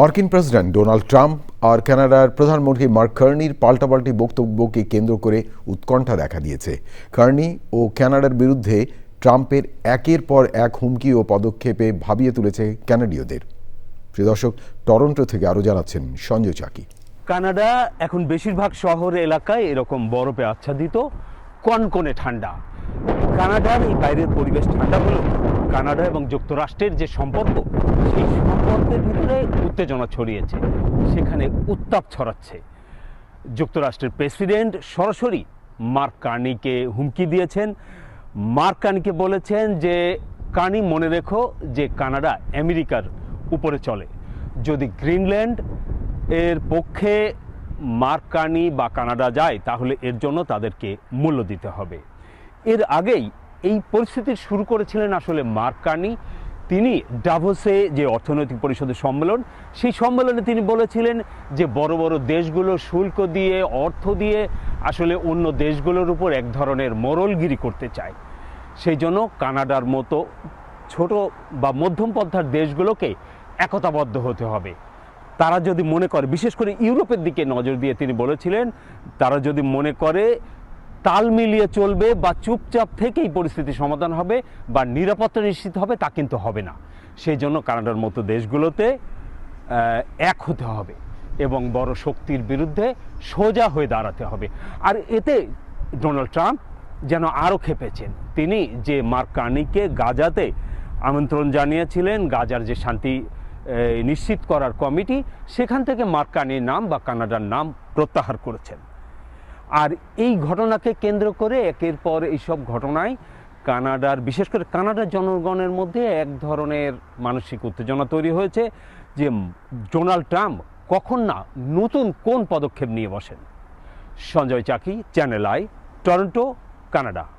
মার্কিন president Donald Trump আর কানাডার প্রধানমন্ত্রী মার্ক কার্নির পাল্টাপাল্টি বক্তব্যকে কেন্দ্র করে উৎকণ্ঠা দেখা দিয়েছে। কার্নি ও কানাডার বিরুদ্ধে ট্রাম্পের একের পর এক হুমকি ও পদক্ষেপে ভাবিয়ে তুলেছে কানাডীয়দের। প্রিয় দর্শক, টরন্টো থেকে আরও জানাচ্ছেন সঞ্জয় চাকি। কানাডা এখন বেশিরভাগ শহর এলাকায় এরকম বরফে আচ্ছাদিত, কনকনে ঠান্ডা। কানাডার এই বাইরের পরিবেশ ঠান্ডা হলেও কানাডা এবং যুক্তরাষ্ট্রের যে সম্পর্ক, সেই সম্পর্কের ভিতরে উত্তেজনা ছড়িয়েছে। সেখানে উত্তাপ ছড়াচ্ছে। যুক্তরাষ্ট্রের প্রেসিডেন্ট সরাসরি মার্ক কার্নিকে হুমকি দিয়েছেন। মার্ক কার্নিকে বলেছেন যে, কার্নি, মনে রেখো যে কানাডা আমেরিকার উপরে চলে। যদি গ্রিনল্যান্ড এর পক্ষে মার্ক কার্নি বা কানাডা যায়, তাহলে এর জন্য তাদেরকে মূল্য দিতে হবে। এর আগেই এই পরিস্থিতি শুরু করেছিলেন আসলে মার্ক কার্নি। তিনি ডাভোসে যে অর্থনৈতিক পরিষদের সম্মেলন, সেই সম্মেলনে তিনি বলেছিলেন যে বড় বড় দেশগুলো শুল্ক দিয়ে, অর্থ দিয়ে আসলে অন্য দেশগুলোর উপর এক ধরনের মোরলগিরি করতে চায়। সেই জন্য কানাডার মতো ছোট বা মধ্যম পন্থার দেশগুলোকে একতাবদ্ধ হতে হবে। তারা যদি মনে করে, বিশেষ করে ইউরোপের দিকে নজর দিয়ে তিনি বলেছিলেন, তারা যদি মনে করে তাল মিলিয়ে চলবে বা চুপচাপ থেকেই পরিস্থিতি সমাধান হবে বা নিরাপত্তা নিশ্চিত হবে, তা কিন্তু হবে না। সেই জন্য কানাডার মতো দেশগুলোতে এক হতে হবে এবং বড় শক্তির বিরুদ্ধে সোজা হয়ে দাঁড়াতে হবে। আর এতে ডোনাল্ড ট্রাম্প যেন আরও খেপেছেন। তিনি যে মার্ক কার্নিকে গাজাতে আমন্ত্রণ জানিয়েছিলেন, গাজার যে শান্তি নিশ্চিত করার কমিটি, সেখান থেকে মার্ক কার্নির নাম বা কানাডার নাম প্রত্যাহার করেছেন। আর এই ঘটনাকে কেন্দ্র করে একের পর এইসব ঘটনায় কানাডার, বিশেষ করে কানাডার জনগণের মধ্যে এক ধরনের মানসিক উত্তেজনা তৈরি হয়েছে যে ডোনাল্ড ট্রাম্প কখন না নতুন কোন পদক্ষেপ নিয়ে বসেন। Sanjay Chaki, channel I, Toronto, Canada.